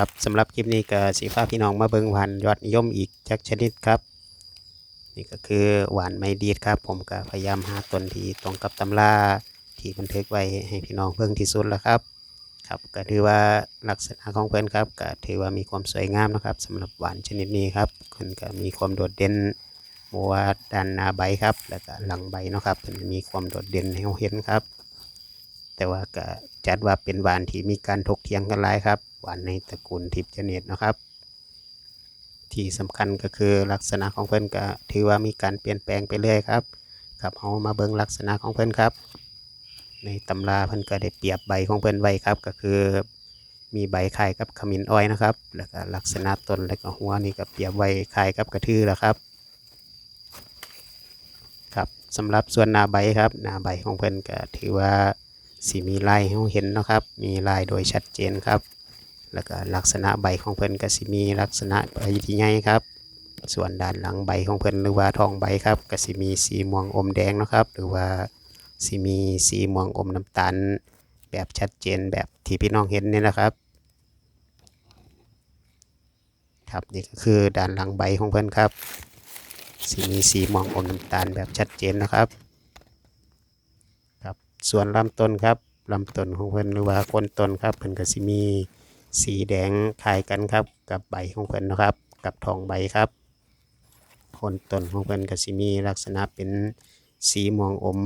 ครับสำหรับคลิปนี้ก็สีฟ้าพี่น้องมาเบิงหวานยอดนิยมอีกจักชนิดครับ นี่ก็คือหวานไม่ดีดครับ ผมก็พยายามหาต้นที่ตรงกับตำราที่บันทึกไว้ให้พี่น้องเบิ่งที่สุดแล้วครับ ครับก็ถือว่าลักษณะของเพิ่นครับก็ถือว่ามีความสวยงามนะครับสำหรับหวานชนิดนี้ครับเพิ่นก็มีความโดดเด่นบ่ว่าด้านหน้าใบครับ แล้วก็หลังใบนะครับเพิ่นมีความโดดเด่นให้เราเห็นครับ แต่ว่าก็จัดว่าเป็นหวานที่มีการถกเถียงกันหลายครับ หวานในตระกูลทิพย์เจเนตนะครับ ที่สำคัญก็คือลักษณะของเพิ่นก็ถือว่ามีการเปลี่ยนแปลงไปเรื่อยครับครับเฮามาเบิ่งลักษณะของเพิ่นครับ ในตำราเพิ่นก็ได้เปรียบใบของเพิ่นไว้ครับ ก็คือมีใบคล้ายกับขมิ้นอ้อยนะครับ แล้วก็ลักษณะต้นและก็หัวนี่ก็เปรียบไว้คล้ายกับกระทือแล้วครับครับสำหรับส่วนหน้าใบครับหน้าใบของเพิ่นก็ถือว่าสีมีลายให้เราเห็นนะครับ มีลายโดยชัดเจนครับ แล้วก็ลักษณะใบของเพิ่นก็สิมีลักษณะใบที่ใหญ่ครับ ส่วนด้านหลังใบของเพิ่นหรือว่าทองใบครับก็สิมีสีม่วงอมแดงนะครับหรือว่าสิมีสีม่วงอมน้ำตาลแบบชัดเจนแบบที่พี่น้องเห็นนี่นะครับครับนี่ก็คือด้านหลังใบของเพิ่นครับสีมีสีม่วงอมน้ำตาลแบบชัดเจนนะครับครับ ส่วนลำต้นครับลำต้นของเพิ่นหรือว่าโคนต้นครับเพิ่นก็สิมี สีแดงคล้ายกันครับ กับใบของเพิ่นนะครับ กับทองใบครับโคนต้นของเพิ่นก็สิมีลักษณะเป็นสีม่วงอม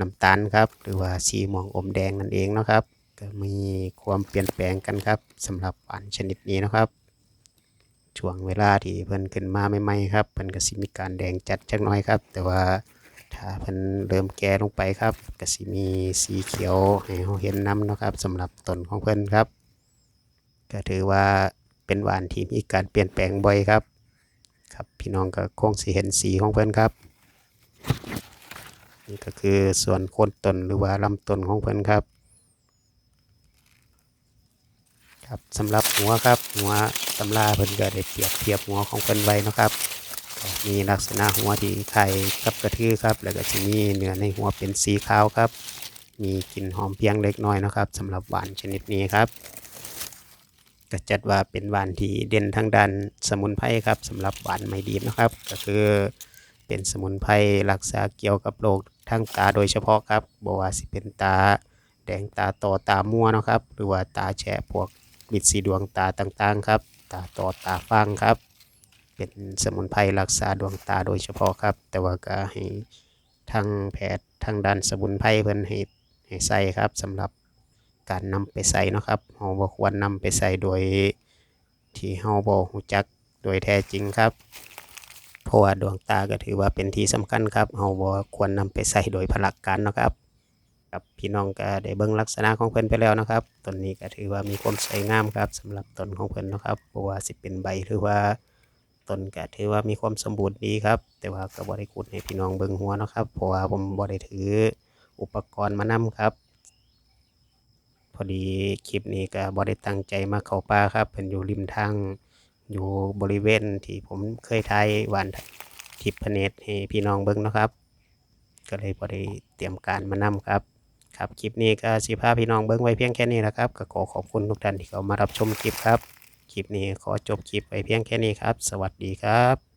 น้ำตาลครับ หรือว่าสีม่วงอมแดงนั่นเองนะครับ ก็มีความเปลี่ยนแปลงกันครับสำหรับหวานชนิดนี้นะครับช่วงเวลาที่เพิ่นขึ้นมาใหม่ๆครับเพิ่นก็สิมีการแดงจัดจักน่อยครับ แต่ว่าถ้าเพิ่นเริ่มแก่ลงไปครับก็สิมีสีเขียวให้เราเห็นน้ำนะครับสำหรับต้นของเพิ่นครับ ก็ถือว่าเป็นหวานที่มีการเปลี่ยนแปลงบ่อยครับ ครับพี่น้องก็คงสิเห็นสีของเพิ่นครับ นี่ก็คือส่วนโคนต้นหรือว่าลำต้นของเพิ่นครับ ครับสำหรับหัวครับหัวตำราเพิ่นก็ได้เปรียบเทียบหัวของเพิ่นไว้นะครับมีลักษณะหัวที่คล้ายกับกระทือครับ แล้วก็จะมีเนื้อในหัวเป็นสีขาวครับ มีกลิ่นหอมเพียงเล็กน้อยนะครับสำหรับหวานชนิดนี้ครับ ก็จัดว่าเป็นหวานที่เด่นทางด้านสมุนไพรครับสำหรับหวานไม่ดีนะครับ ก็คือเป็นสมุนไพรรักษาเกี่ยวกับโรคทางตาโดยเฉพาะครับบอกว่าสิเป็นตาแดงตาโตตามัวนะครับ หรือว่าตาแฉะพวกมิดสีดวงตาต่างๆครับ ตาโตตาฟางครับ เป็นสมุนไพรรักษาดวงตาโดยเฉพาะครับ แต่ว่าก็ให้ทางแพทย์ทางด้านสมุนไพรเพิ่นให้ให้ใส่ครับสำหรับ การนำไปใส่นะครับเฮาบ่ควรนำไปใส่โดย ที่เฮาบ่รู้จักโดยแท้จริงครับเพราะว่าดวงตาก็ถือว่าเป็นที่สำคัญครับเฮาบ่ควรนำไปใส่โดยพละกการนะครับครับพี่น้องก็ได้เบิ่งลักษณะของเพิ่นไปแล้วนะครับต้นนี้ก็ถือว่ามีความสวยงามครับสำหรับต้นของเพิ่นนะครับบ่ว่าสิเป็นใบหรือว่าต้นก็ถือว่ามีความสมบูรณ์ดีครับ แต่ว่าก็บ่ได้ขุดให้พี่น้องเบิ่งหัวนะครับเพราะว่าผมบ่ได้ถืออุปกรณ์มานํครับ พอดีคลิปนี้ก็บ่ได้ตั้งใจมาเข้าป่าครับเพิ่นอยู่ริมทางอยู่บริเวณที่ผมเคยถ่ายวานทิพพเนตให้พี่น้องเบิ่งนะครับ ก็เลยบ่ได้เตรียมการมานํครับ ครับคลิปนี้ก็สิพาพี่น้องเบิ่งไว้เพียงแค่นี้แหละครับ ก็ขอขอบคุณทุกท่านที่เข้ามารับชมคลิปครับ คลิปนี้ขอจบคลิปไปเพียงแค่นี้ครับ สวัสดีครับ